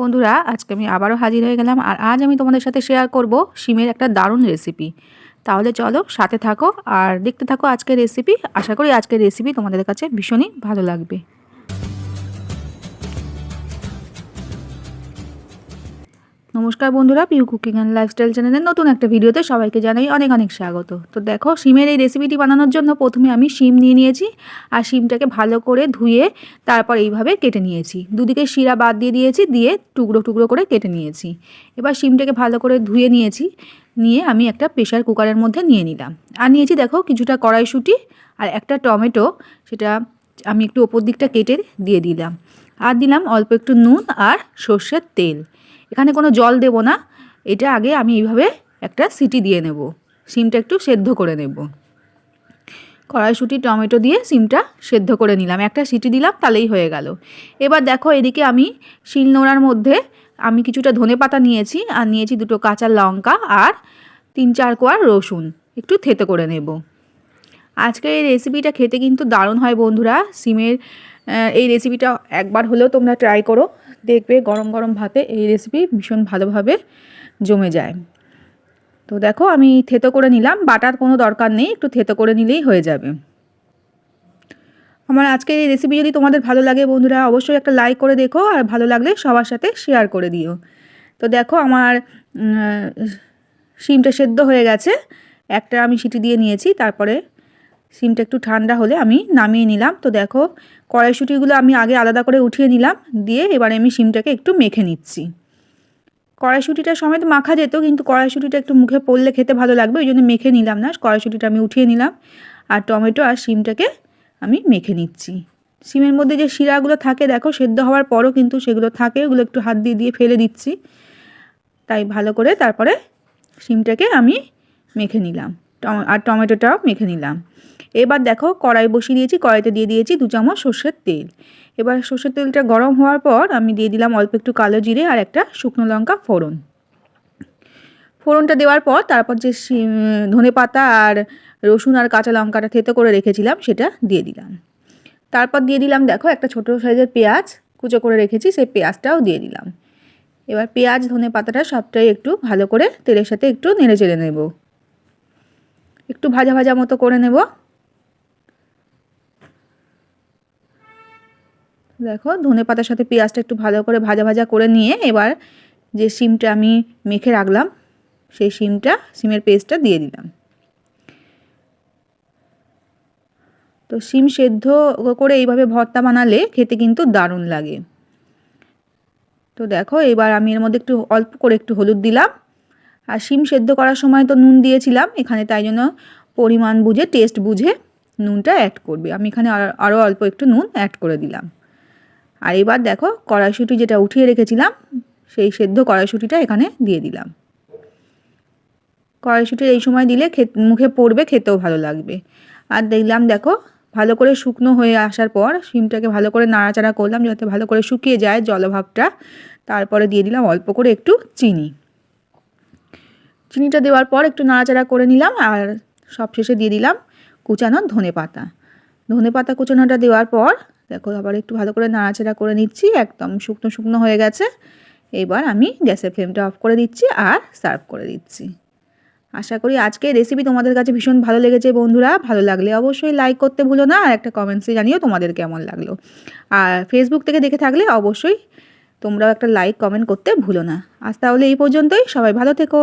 বন্ধুরা, আজকে আমি আবারও হাজির হয়ে গেলাম আর আজ আমি তোমাদের সাথে শেয়ার করব শিমের একটা দারুণ রেসিপি তাহলে চলো সাথে থাকো আর দেখতে থাকো আজকের রেসিপি আশা করি আজকের রেসিপি তোমাদের কাছে ভীষণই ভালো লাগবে। নমস্কার বন্ধুরা পিউ কুকিং অ্যান্ড লাইফস্টাইল চ্যানেলের নতুন একটা ভিডিওতে সবাইকে জানাই অনেক অনেক স্বাগত। তো দেখো, শিমের এই রেসিপিটি বানানোর জন্য প্রথমে আমি শিম নিয়ে নিয়েছি আর শিমটাকে ভালো করে ধুয়ে তারপর এইভাবে কেটে নিয়েছি। দুদিকে শিরা বাদ দিয়ে দিয়েছি, দিয়ে টুকরো টুকরো করে কেটে নিয়েছি। এবার শিমটাকে ভালো করে ধুয়ে নিয়েছি, নিয়ে আমি একটা প্রেশার কুকারের মধ্যে নিয়ে নিলাম। আর নিয়েছি দেখো কিছুটা কড়াইশুঁটি আর একটা টমেটো, সেটা আমি একটু ওপর দিকটা কেটে দিয়ে দিলাম। আর দিলাম অল্প একটু নুন আর সর্ষের তেল। এখানে কোনো জল দেব না। এটা আগে আমি এইভাবে একটা সিটি দিয়ে নেব। সিমটা একটু সেদ্ধ করে নেব। কড়াইশুঁটি, টমেটো দিয়ে সিমটা সেদ্ধ করে নিলাম। একটা সিটি দিলাম, তাহলেই হয়ে গেল। এবার দেখো, এদিকে আমি শিলনোড়ার মধ্যে আমি কিছুটা ধনে পাতা নিয়েছি, আর নিয়েছি দুটো কাঁচা লঙ্কা আর তিন চার কোয়ার রসুন। একটু থেতে করে নেব। আজকে এই রেসিপিটা খেতে কিন্তু দারুণ হয় বন্ধুরা। সিমের এই রেসিপিটা একবার হলেও তোমরা ট্রাই করো। দেখবে গরম গরম ভাতে এই রেসিপি ভীষণ ভালোভাবে জমে যায়। তো দেখো আমি থেতো করে নিলাম, বাটার কোনো দরকার নেই, একটু থেতো করে নিলেই হয়ে যাবে। আমার আজকের এই রেসিপি যদি তোমাদের ভালো লাগে বন্ধুরা, অবশ্যই একটা লাইক করে দেখো, আর ভালো লাগলে সবার সাথে শেয়ার করে দিও। তো দেখো আমার শিমটা সেদ্ধ হয়ে গেছে, একটা আমি সিটি দিয়ে নিয়েছি, তারপরে সিমটা একটু ঠান্ডা হলে আমি নামিয়ে নিলাম। তো দেখো, কড়াইশুটিগুলো আমি আগে আলাদা করে উঠিয়ে নিলাম, দিয়ে এবারে আমি সিমটাকে একটু মেখে নিচ্ছি। কড়াইশুটিটা সমেত মাখা যেত, কিন্তু কড়াইশুটিটা একটু মুখে পড়লে খেতে ভালো লাগবে, ওই জন্য মেখে নিলাম না। কড়াইশুটিটা আমি উঠিয়ে নিলাম, আর টমেটো আর সিমটাকে আমি মেখে নিচ্ছি। সিমের মধ্যে যে শিরাগুলো থাকে, দেখো, সেদ্ধ হওয়ার পরও কিন্তু সেগুলো থাকে, ওগুলো একটু হাত দিয়ে দিয়ে ফেলে দিচ্ছি। তাই ভালো করে তারপরে সিমটাকে আমি মেখে নিলাম। আর টমেটোটাও মেখে নিলাম। এবার দেখো কড়াই বসিয়ে দিয়েছি, কড়াইতে দিয়ে দিয়েছি দু চামচ সর্ষের তেল। এবার সর্ষের তেলটা গরম হওয়ার পর আমি দিয়ে দিলাম অল্প একটু কালো জিরে আর একটা শুকনো লঙ্কা ফোড়ন। ফোড়নটা দেওয়ার পর তারপর যে ধনে পাতা আর রসুন আর কাঁচা লঙ্কাটা থেতো করে রেখেছিলাম সেটা দিয়ে দিলাম। তারপর দিয়ে দিলাম দেখো একটা ছোটো সাইজের পেঁয়াজ, কুচো করে রেখেছি সেই পেঁয়াজটাও দিয়ে দিলাম। এবার পেঁয়াজ, ধনে পাতাটা সবটাই একটু ভালো করে তেলের সাথে একটু নেড়ে চেড়ে নেব। একটু ভাজা ভাজা মতো করে নেব। দেখো, ধনে পাতার সাথে পেঁয়াজটা একটু ভালো করে ভাজা ভাজা করে নিয়ে এবার যে শিমটা আমি মেখে রাখলাম, সেই শিমটা, শিমের পেস্টটা দিয়ে দিলাম। তো শিম সেদ্ধ করে এইভাবে ভর্তা বানালে খেতে কিন্তু দারুণ লাগে। তো দেখো, এবার আমি এর মধ্যে একটু অল্প করে একটু হলুদ দিলাম। আর শিম সেদ্ধ করার সময় তো নুন দিয়েছিলাম, এখানে তাই জন্য পরিমাণ বুঝে টেস্ট বুঝে নুনটা অ্যাড করবে। আমি এখানে আরও অল্প একটু নুন অ্যাড করে দিলাম। আর এবার দেখো কড়াইশুঁটি যেটা উঠিয়ে রেখেছিলাম, সেই সেদ্ধ কড়াইশুঁটিটা এখানে দিয়ে দিলাম। কড়াইশুঁটি এই সময় দিলে মুখে পড়বে, খেতেও ভালো লাগবে। আর দেখলাম দেখো ভালো করে শুকনো হয়ে আসার পর শিমটাকে ভালো করে নাড়াচাড়া করলাম, যাতে ভালো করে শুকিয়ে যায় জলভাবটা। তারপরে দিয়ে দিলাম অল্প করে একটু চিনি। চিনিটা দেওয়ার পর একটু নাড়াচাড়া করে নিলাম আর সবশেষে দিয়ে দিলাম কুচানো ধনে পাতা। ধনে পাতা কুচানোটা দেওয়ার পর দেখো আবার একটু ভালো করে নাড়াচাড়া করে নিচ্ছি, একদম শুকনো শুকনো হয়ে গেছে। এবার আমি গ্যাসের ফ্লেমটা অফ করে দিচ্ছি আর সার্ভ করে দিচ্ছি। আশা করি আজকে রেসিপি তোমাদের কাছে ভীষণ ভালো লেগেছে বন্ধুরা। ভালো লাগলে অবশ্যই লাইক করতে ভুলো না আর একটা কমেন্টসে জানিও তোমাদের কেমন লাগল। আর ফেসবুক থেকে দেখে থাকলে অবশ্যই তোমরাও একটা লাইক কমেন্ট করতে ভুলো না। আজ তাহলে এই পর্যন্তই। সবাই ভালো থেকো